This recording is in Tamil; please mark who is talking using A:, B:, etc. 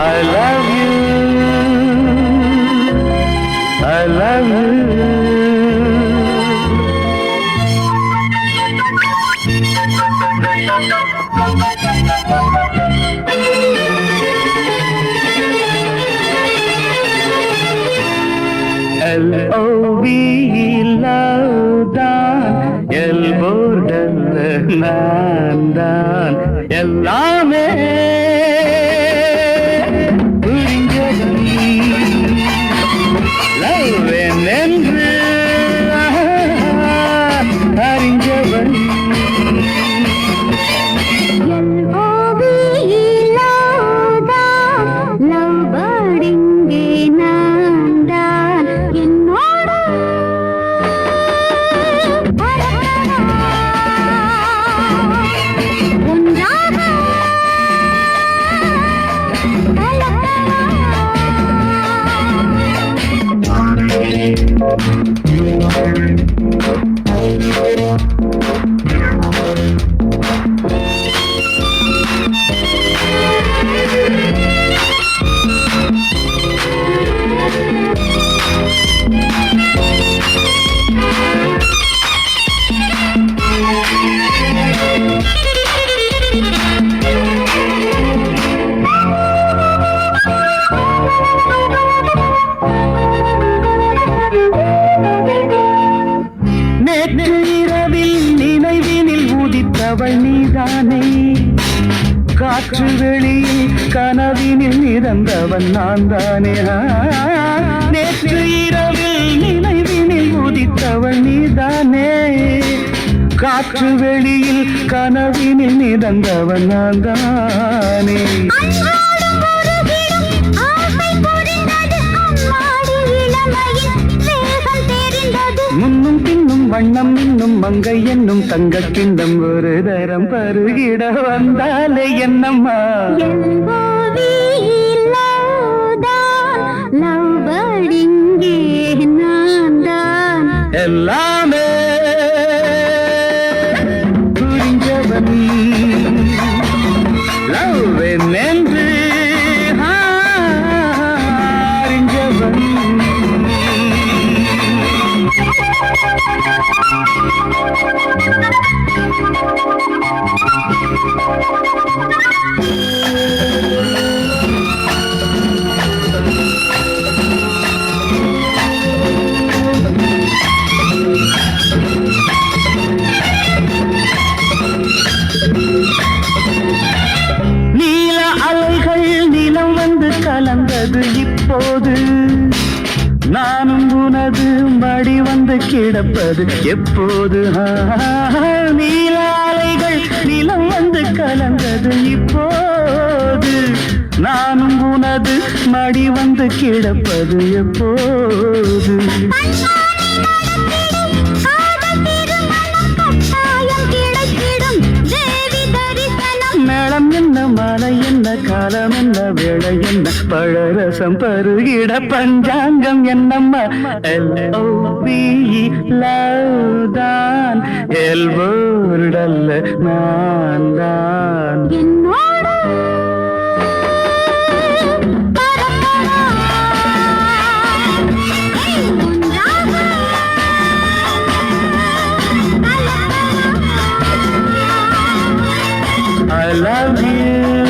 A: I love you. I love you. L-O-V-E love தான் நான் தான் எல்லாமே
B: Thank you.
A: நேற்று இரவில் நினைவினில் உதித்தவள் நீதானே. காற்று வெளியில் கனவினில் நிறந்தவன் நான் தானே நேற்று இரவில் நினைவினில் உதித்தவள் நீதானே. காற்று வெளியில் கனவினில் நிறந்தவன் நான் தானே வண்ணம் இன்னும் மங்கை என்னும் தங்க கிண்ணம் ஒரு தரம் பருகிட வந்தாலே என்னம்மா? கலந்தது இப்போது. நானும் உனது மடி வந்து கிடப்பது எப்போது? ஆ, நிலம் வந்து கலந்தது இப்போது. நானும் உனது மடி வந்து கிடப்பது எப்போது? என்ன காலம் என்ன வேளை என்ன பழரசம் பருகிட பஞ்சாங்கம் என்னம்மா? லவ் தான் எல்வோர்டல்ல நான் தான். I love you.